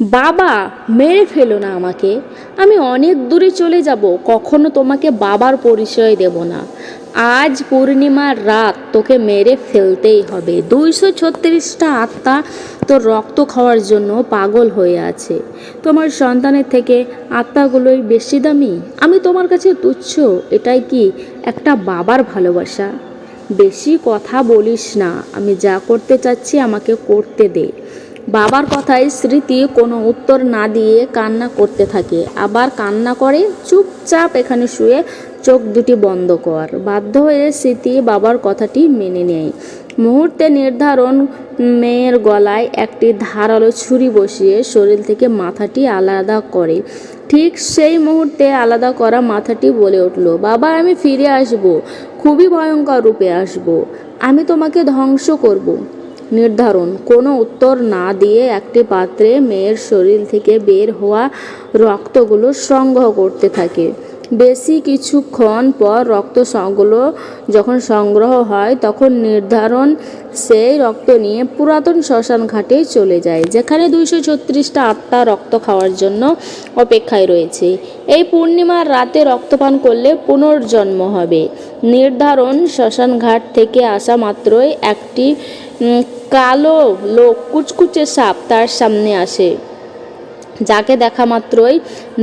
বাবা, মেরে ফেলো না আমাকে। আমি অনেক দূরে চলে যাব, কখনো তোমাকে বাবার পরিচয় দেব না। আজ পূর্ণিমার রাত, তোকে মেরে ফেলতেই হবে। দুইশো ছত্রিশটা আত্মা তোর রক্ত খাওয়ার জন্য পাগল হয়ে আছে। তোমার সন্তানের থেকে আত্মাগুলোই বেশি দামি। আমি তোমার কাছে তুচ্ছ, এটাই কি একটা বাবার ভালোবাসা? বেশি কথা বলিস না। আমি যা করতে চাচ্ছি আমাকে করতে দে। বাবার কথায় স্মৃতি কোনো উত্তর না দিয়ে কান্না করতে থাকে। আবার কান্না করে, চুপচাপ এখানে শুয়ে চোখ দুটি বন্ধ কর। বাধ্য হয়ে স্মৃতি বাবার কথাটি মেনে নেয়। মুহূর্তে নির্ধারণ মেয়ের গলায় একটি ধারালো ছুরি বসিয়ে শরীর থেকে মাথাটি আলাদা করে। ঠিক সেই মুহূর্তে আলাদা করা মাথাটি বলে উঠল, বাবা, আমি ফিরে আসব। খুবই ভয়ঙ্কর রূপে আসব। আমি তোমাকে ধ্বংস করব। নির্ধারণ। কোনো উত্তর না দিয়ে একটি পাত্রে মেয়ের শরীর থেকে বের হওয়া রক্তগুলো সংগ্রহ করতে থাকে। বেশি কিছুক্ষণ পর রক্তগুলো যখন সংগ্রহ হয়, তখন নির্ধারণ সেই রক্ত নিয়ে পুরাতন শ্মশান ঘাটে চলে যায়, যেখানে দুইশো ছত্রিশটা আত্মা রক্ত খাওয়ার জন্য অপেক্ষায় রয়েছে। এই পূর্ণিমার রাতে রক্তপান করলে পুনর্জন্ম হবে। নির্ধারণ শ্মশান ঘাট থেকে আসা মাত্রই একটি কালো লোক কুচকুচে সাপ তার সামনে আসে। যাকে দেখা মাত্রই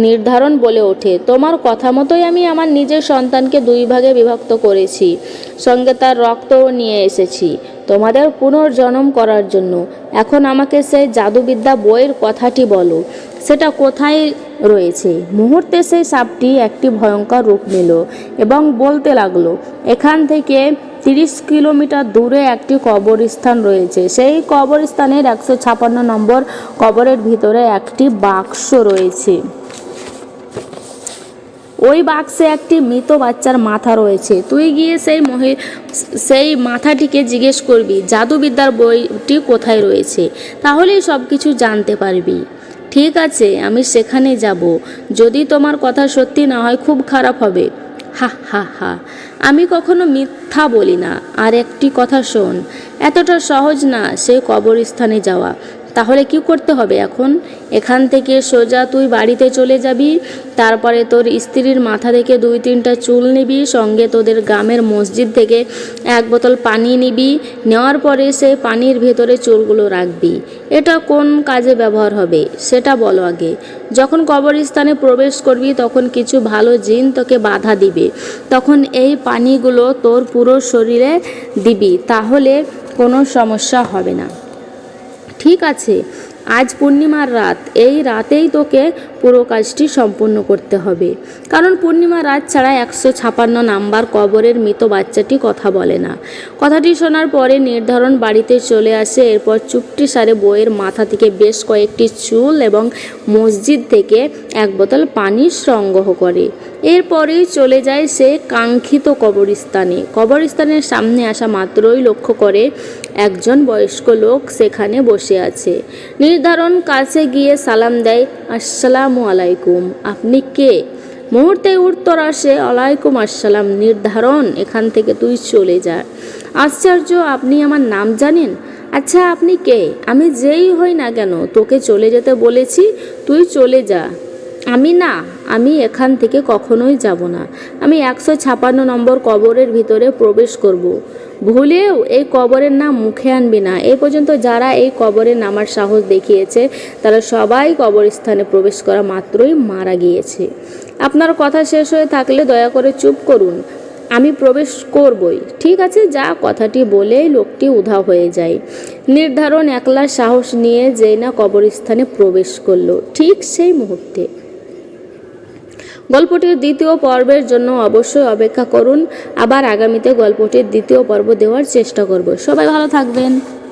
নির্ধারণ বলে ওঠে, তোমার কথা মতোই আমি আমার নিজের সন্তানকে দুই ভাগে বিভক্ত করেছি, সঙ্গে তার রক্তও নিয়ে এসেছি। তোমাদের পুনর্জন্ম করার জন্য। এখন আমাকে সেই জাদুবিদ্যা বইয়ের কথাটি বলো, সেটা কোথায় রয়েছে? মুহূর্তে সেই সাপটি একটি ভয়ঙ্কর রূপ নিল এবং বলতে লাগল, এখান থেকে তিরিশ কিলোমিটার দূরে একটি কবরস্থান রয়েছে। সেই কবরস্থানের একশো ছাপান্ন নম্বর কবরের ভিতরে একটি বাক্স রয়েছে। ওই বাক্সে একটি মৃত বাচ্চার মাথা রয়েছে। তুই গিয়ে সেই মহি, সেই মাথাটিকে জিজ্ঞেস করবি, জাদুবিদ্যার বইটি কোথায় রয়েছে? তাহলেই সব কিছু জানতে পারবি। ঠিক আছে, আমি সেখানে যাব। যদি তোমার কথা সত্যি না হয়, খুব খারাপ হবে হা হা হা আমি কখনো মিথ্যা বলি না। আর একটি কথা শোন, এতটা সহজ না সেই কবরস্থানে যাওয়া। তাহলে কি করতে হবে এখন? এখান থেকে সোজা তুই বাড়িতে চলে যাবি, তারপরে তোর স্ত্রীর মাথা থেকে দুই তিনটা চুল নিবি, সঙ্গে তোদের গ্রামের মসজিদ থেকে এক বোতল পানি নিবি, নেওয়ার পরে সেই পানির ভেতরে চুলগুলো রাখবি। এটা কোন কাজে ব্যবহার হবে সেটা বলো আগে। যখন কবরস্থানে প্রবেশ করবি, তখন কিছু ভালো জিন তোকে বাধা দিবে। তখন এই পানিগুলো তোর পুরো শরীরে দিবি, তাহলে কোনো সমস্যা হবে না। ঠিক আছে, আজ পূর্ণিমার রাত। এই রাতেই তোকে পুরো কাজটি সম্পূর্ণ করতে হবে। কারণ পূর্ণিমার রাত ছাড়া একশো ছাপান্ন নাম্বার কবরের মৃত বাচ্চাটি কথা বলে না। কথাটি শোনার পরে নির্ধারণ বাড়িতে চলে আসে, এরপর চুপটি সারে বইয়ের মাথা থেকে বেশ কয়েকটি চুল এবং মসজিদ থেকে এক বোতল পানি সংগ্রহ করে। এরপরেই চলে যায় সে কাঙ্ক্ষিত কবরস্থানে। কবরস্থানের সামনে আসা মাত্রই লক্ষ্য করে একজন বয়স্ক লোক সেখানে বসে আছে। নির্ধারণ কাছে গিয়ে সালাম দেয়, আসসালামু আলাইকুম, আপনি কে? মুহূর্তে উত্তর আসে, আলাইকুম আসসালাম, নির্ধারণ, এখান থেকে তুই চলে যা। আশ্চর্য, আপনি আমার নাম জানেন? আচ্ছা আপনি কে? আমি যেই হই না কেন, তোকে চলে যেতে বলেছি, তুই চলে যা। আমি না, আমি এখান থেকে কখনোই যাব না। আমি একশো ছাপান্ন নম্বর কবরের ভিতরে প্রবেশ করব। ভুলেও এই কবরের নাম মুখে আনবি না। এই পর্যন্ত যারা এই কবরে নামার সাহস দেখিয়েছে, তারা সবাই কবরস্থানে প্রবেশ করা মাত্রই মারা গিয়েছে। আপনার কথা শেষ হয়ে থাকলে দয়া করে চুপ করুন। আমি প্রবেশ করবই। ঠিক আছে, যা কথাটি বলেই লোকটি উধা হয়ে যায়। নির্ধারণ, একলা সাহস নিয়ে যেই না কবরস্থানে প্রবেশ করল। ঠিক সেই মুহূর্তে গল্পটির দ্বিতীয় পর্বের জন্য অবশ্যই অপেক্ষা করুন। আবার আগামীতে গল্পটির দ্বিতীয় পর্ব দেওয়ার চেষ্টা করব। সবাই ভালো থাকবেন।